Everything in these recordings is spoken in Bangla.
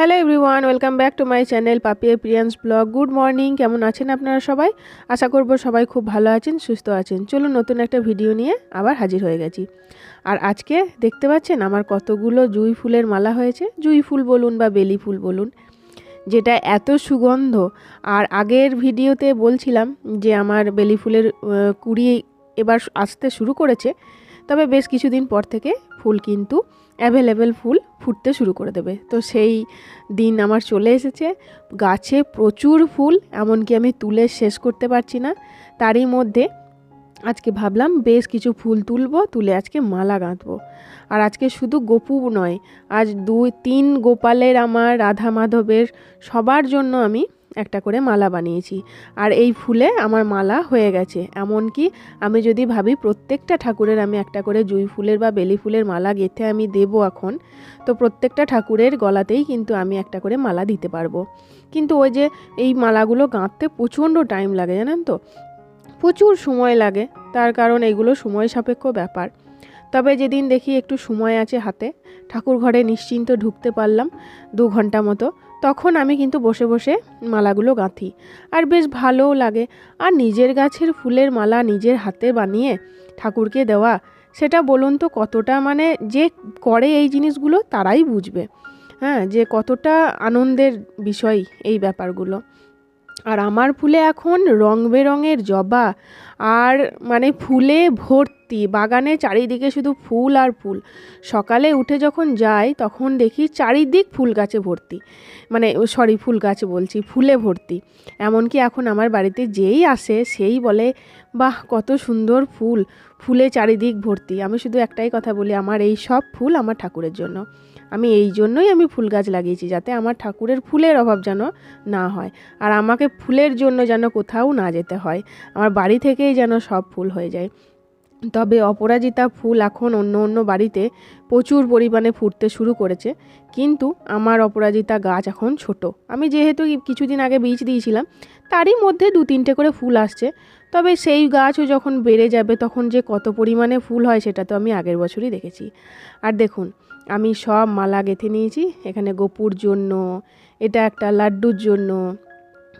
Hello everyone welcome back to my channel Papiya Priyans blog good morning কেমন আছেন আপনারা সবাই? আশা করব সবাই খুব ভালো আছেন, সুস্থ আছেন। চলুন নতুন একটা ভিডিও নিয়ে আবার হাজির হয়ে গেছি। আর আজকে দেখতে পাচ্ছেন আমার কতগুলো জুই ফুলের মালা হয়েছে। জুই ফুল বলুন বা বেলি ফুল বলুন, যেটা এত সুগন্ধ। আর আগের ভিডিওতে বলছিলাম যে আমার বেলি ফুলের কুড়ি এবার আসতে শুরু করেছে। তবে বেশ কিছুদিন পর থেকে ফুল কিন্তু অ্যাভেলেবেল ফুল ফুটতে শুরু করে দেবে। তো সেই দিন আমার চলে এসেছে। গাছে প্রচুর ফুল, এমনকি আমি তুলে শেষ করতে পারছি না। তারই মধ্যে আজকে ভাবলাম বেশ কিছু ফুল তুলবো, তুলে আজকে মালা গাঁথবো। আর আজকে শুধু গোপু নয়, আজ দুই, তিন গোপালের, আমার রাধা মাধবের সবার জন্য আমি একটা করে মালা বানিয়েছি। আর এই ফুলে আমার মালা হয়ে গেছে। এমনকি আমি যদি ভাবি প্রত্যেকটা ঠাকুরের আমি একটা করে জুই ফুলের বা বেলি ফুলের মালা গেঁথে আমি দেব এখন, তো প্রত্যেকটা ঠাকুরের গলাতেই কিন্তু আমি একটা করে মালা দিতে পারব। কিন্তু ওই যে এই মালাগুলো গাঁথতে প্রচণ্ড টাইম লাগে, জানেন তো? প্রচুর সময় লাগে। তার কারণ এগুলো সময় সাপেক্ষ ব্যাপার। তবে যেদিন দেখি একটু সময় আছে হাতে ঠাকুর ঘরে নিশ্চিন্ত ঢুকতে পারলাম দু ঘণ্টা মতো। তখন আমি কিন্তু বসে বসে মালাগুলো গাঁথি। আর বেশ ভালোও লাগে। আর নিজের গাছের ফুলের মালা নিজের হাতে বানিয়ে ঠাকুরকে দেওয়া, সেটা বলুন তো কতটা মানে যে করে এই জিনিসগুলো তারাই বুঝবে। হ্যাঁ যে কতটা আনন্দের বিষয় এই ব্যাপারগুলো। আর আমার ফুলে এখন রং বেরঙের জবা, আর মানে ফুলে ভর্তি বাগানে চারিদিকে শুধু ফুল আর ফুল। সকালে উঠে যখন যাই, তখন দেখি চারিদিক ফুল গাছে ভর্তি। মানে সরি ফুল গাছ বলছি, ফুলে ভর্তি। এমনকি এখন আমার বাড়িতে যেই আসে, সেই বলে, বাহ, কত সুন্দর ফুল। ফুলে চারিদিক ভর্তি। আমি শুধু একটাই কথা বলি, আমার এই সব ফুল আমার ঠাকুরের জন্য। আমি এই জন্যই আমি ফুল গাছ লাগিয়েছি, যাতে আমার ঠাকুরের ফুলের অভাব যেন না হয়। আর আমাকে ফুলের জন্য যেন কোথাও না যেতে হয়। আমার বাড়ি থেকেই যেন সব ফুল হয়ে যায়। তবে অপরাজিতা ফুল এখন অন্য অন্য বাড়িতে প্রচুর পরিমাণে ফুটতে শুরু করেছে। কিন্তু আমার অপরাজিতা গাছ এখন ছোট। আমি যেহেতু কিছুদিন আগে বীজ দিয়েছিলাম, তারই মধ্যে দু তিনটে করে ফুল আসছে। তবে সেই গাছও যখন বেড়ে যাবে, তখন যে কত পরিমাণে ফুল হয় সেটা তো আমি আগের বছরই দেখেছি। আর দেখুন, আমি সব মালা গেঁথে নিয়েছি। এখানে গোপুর জন্য, এটা একটা লাড্ডুর জন্য,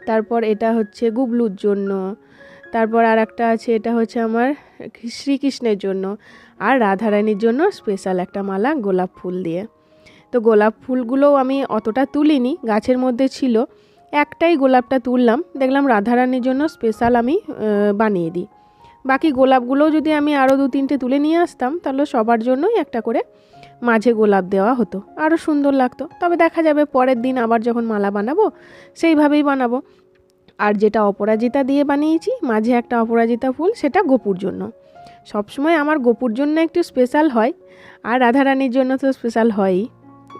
তারপর এটা হচ্ছে গুবলুর জন্য তারপর আর একটা আছে, এটা হচ্ছে আমার শ্রীকৃষ্ণের জন্য আর রাধারানীর জন্য স্পেশাল একটা মালা গোলাপ ফুল দিয়ে। তো গোলাপ ফুলগুলোও আমি অতটা তুলিনি, গাছের মধ্যে ছিল, একটাই গোলাপটা তুললাম, দেখলাম রাধারানীর জন্য স্পেশাল আমি বানিয়ে দিই। বাকি গোলাপগুলোও যদি আমি আরও দু তিনটে তুলে নিয়ে আসতাম, তাহলে সবার জন্যই একটা করে মাঝে গোলাপ দেওয়া হতো আরও সুন্দর লাগতো। তবে দেখা যাবে পরের দিন আবার যখন মালা বানাবো, সেইভাবেই বানাবো। আর যেটা অপরাজিতা দিয়ে বানিয়েছি, মাঝে একটা অপরাজিতা ফুল, সেটা গোপুর জন্য। সবসময় আমার গোপুর জন্য একটু স্পেশাল হয়, আর রাধারানীর জন্য তো স্পেশাল হয়ই।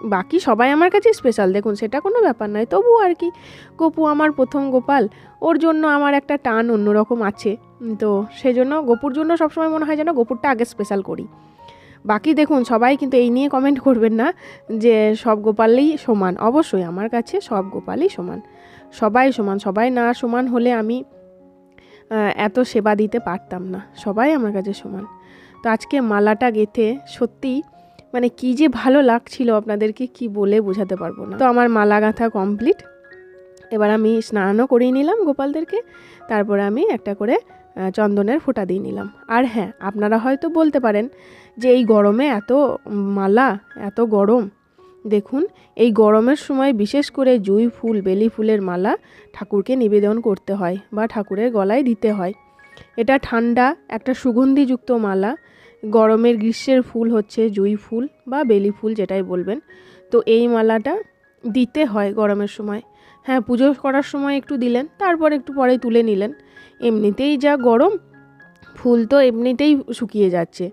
বাকি সবাই আমার কাছে স্পেশাল দেখুন, সেটা কোনো ব্যাপার নয়। তবু আর কি, গোপু আমার প্রথম গোপাল, ওর জন্য আমার একটা টান অন্যরকম আছে। তো সেই জন্য গোপুর জন্য সবসময় মনে হয় যেন গোপুরটা আগে স্পেশাল করি। বাকি দেখুন, সবাই কিন্তু এই নিয়ে কমেন্ট করবেন না, যে সব গোপালই সমান। অবশ্যই আমার কাছে সব গোপালই সমান। সবাই সমান, সবাই না সমান হলে আমি এত সেবা দিতে পারতাম না। সবাই আমার কাছে সমান। তো আজকে মালাটা গেঁথে সত্যি মানে কি যে ভালো লাগছিল আপনাদেরকে কি বলে বোঝাতে পারব না। তো আমার মালা গাঁথা কমপ্লিট এবার আমি স্নানও করিয়ে নিলাম গোপালদেরকে। তারপরে আমি একটা করে চন্দনের ফোঁটা দিয়ে নিলাম। আর হ্যাঁ আপনারা হয়তো বলতে পারেন যে এই গরমে এত মালা, এত গরম দেখুন, এই গরমের সময় বিশেষ করে জুঁই ফুল, বেলি ফুলের মালা ঠাকুরকে নিবেদন করতে হয় বা ঠাকুরের গলায় দিতে হয়। এটা ঠান্ডা, একটা সুগন্ধিযুক্ত মালা। গরমের গ্রীষ্মের ফুল হচ্ছে জুঁই ফুল বা বেলি ফুল যেটাই বলবেন। তো এই মালাটা দিতে হয় গরমের সময়। হ্যাঁ পুজো করার সময় একটু দিলেন, তারপর একটু পরে তুলে নিলেন। এমনিতেই যা গরম, ফুল তো এমনিতেই শুকিয়ে যাচ্ছে।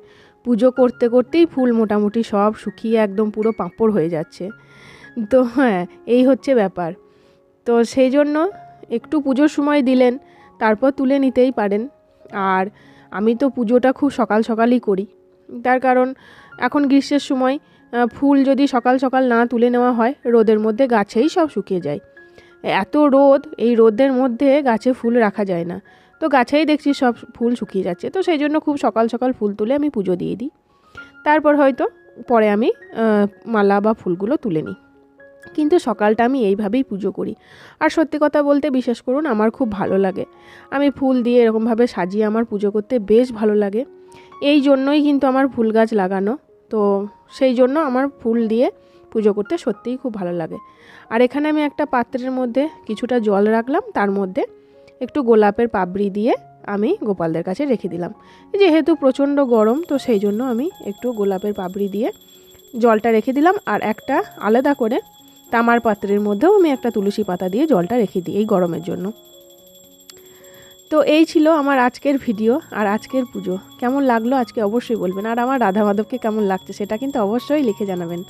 পুজো করতে করতেই ফুল মোটামুটি সব শুকিয়ে একদম পুরো পাঁপড় হয়ে যাচ্ছে। তো হ্যাঁ এই হচ্ছে ব্যাপার। তো সেই জন্য একটু পুজোর সময় দিলেন, তারপর তুলে নিতেই পারেন। আর আমি তো পুজোটা খুব সকাল সকালই করি। তার কারণ এখন গ্রীষ্মের সময় ফুল যদি সকাল সকাল না তুলে নেওয়া হয়, রোদের মধ্যে গাছেই সব শুকিয়ে যায়। এত রোদ, এই রোদের মধ্যে গাছে ফুল রাখা যায় না। তো গাছেই দেখছি সব ফুল শুকিয়ে যাচ্ছে। তো সেই জন্য খুব সকাল সকাল ফুল তুলে আমি পুজো দিয়ে দিই। তারপর হয়তো পরে আমি মালা বা ফুলগুলো তুলে নিই। কিন্তু সকালটা আমি এইভাবেই পুজো করি। আর সত্যি কথা বলতে বিশ্বাস করুন, আমার খুব ভালো লাগে। আমি ফুল দিয়ে এরকমভাবে সাজিয়ে আমার পুজো করতে বেশ ভালো লাগে। এই জন্যই কিন্তু আমার ফুল গাছ লাগানো। তো সেই জন্য আমার ফুল দিয়ে পুজো করতে সত্যিই খুব ভালো লাগে। আর এখানে আমি একটা পাত্রের মধ্যে কিছুটা জল রাখলাম, তার মধ্যে একটু গোলাপের পাবড়ি দিয়ে আমি গোপালদের কাছে রেখে দিলাম। যেহেতু প্রচণ্ড গরম, তো সেই জন্য আমি একটু গোলাপের পাবড়ি দিয়ে জলটা রেখে দিলাম আর একটা আলাদা করে তামার পাত্রের মধ্যেও আমি একটা তুলসী পাতা দিয়ে জলটা রেখে দিই এই গরমের জন্য। তো এই ছিল আমার আজকের ভিডিও আর আজকের পুজো। কেমন লাগল আজকে অবশ্যই বলবেন। আর আমার রাধা মাধবকে কেমন লাগছে সেটা কিন্তু অবশ্যই লিখে জানাবেন।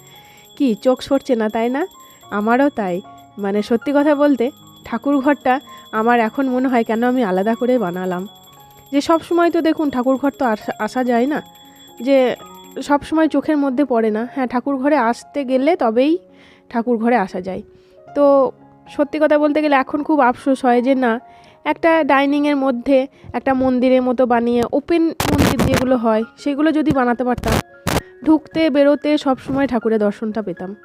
কি, চোখ সরছে না তাই না? আমারও তাই। মানে সত্যি কথা বলতে ঠাকুর ঘরটা আমার এখন মনে হয় কেন আমি আলাদা করে বানালাম। যে সব সময় তো দেখুন ঠাকুর ঘর তো আসা- যায় না। যে সব সময় চোখের মধ্যে পড়ে না। হ্যাঁ ঠাকুর ঘরে আসতে গেলে তবেই ঠাকুর ঘরে আসা যায়। তো সত্যি কথা বলতে গেলে এখন খুব আফসোস হয় যে না, একটা ডাইনিংয়ের মধ্যে একটা মন্দিরের মতো বানিয়ে ওপেন মন্দির যেগুলো হয় সেগুলো যদি বানাতে পারতাম, ঢুকতে বেরোতে সব সময় ঠাকুরের দর্শনটা পেতাম।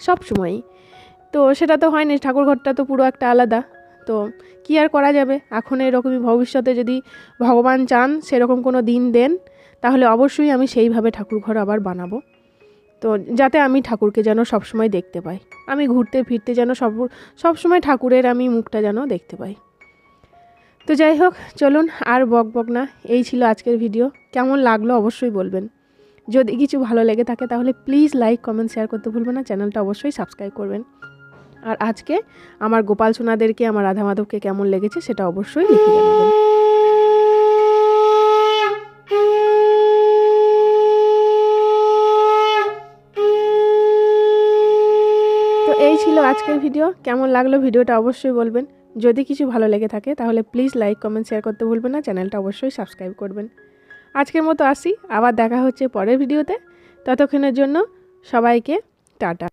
সব সময়ই। তো সেটা তো হয়নি ঠাকুর ঘরটা তো পুরো একটা আলাদা। তো কি আর করা যাবে? এখন এরকমই ভবিষ্যতে যদি ভগবান চান, সেরকম কোনো দিন দেন, তাহলে অবশ্যই আমি সেইভাবে ঠাকুর ঘর আবার বানাবো। তো যাতে আমি ঠাকুরকে যেন সবসময় দেখতে পাই। আমি ঘুরতে ফিরতে যেন সব, সবসময় ঠাকুরের আমি মুখটা যেন দেখতে পাই। তো যাই হোক, চলুন আর বক বক না, এই ছিল আজকের ভিডিও। কেমন লাগল অবশ্যই বলবেন। যদি কিছু ভালো লেগে থাকে তাহলে প্লিজ লাইক, কমেন্ট, শেয়ার করতে ভুলবেন না, চ্যানেলটা অবশ্যই সাবস্ক্রাইব করবেন। আর আজকে আমার গোপাল সোনাদেরকে, আমার রাধা মাধবকে কেমন লেগেছে সেটা অবশ্যই লিখে তো এই ছিল আজকের ভিডিও। কেমন লাগল ভিডিওটা অবশ্যই বলবেন। যদি কিছু ভালো লেগে থাকে তাহলে প্লিজ লাইক, কমেন্ট, শেয়ার করতে ভুলবেন না। চ্যানেলটা অবশ্যই সাবস্ক্রাইব করবেন। আজকের মতো আসি। আবার দেখা হচ্ছে পরের ভিডিওতে। ততক্ষণের জন্য সবাইকে টাটা।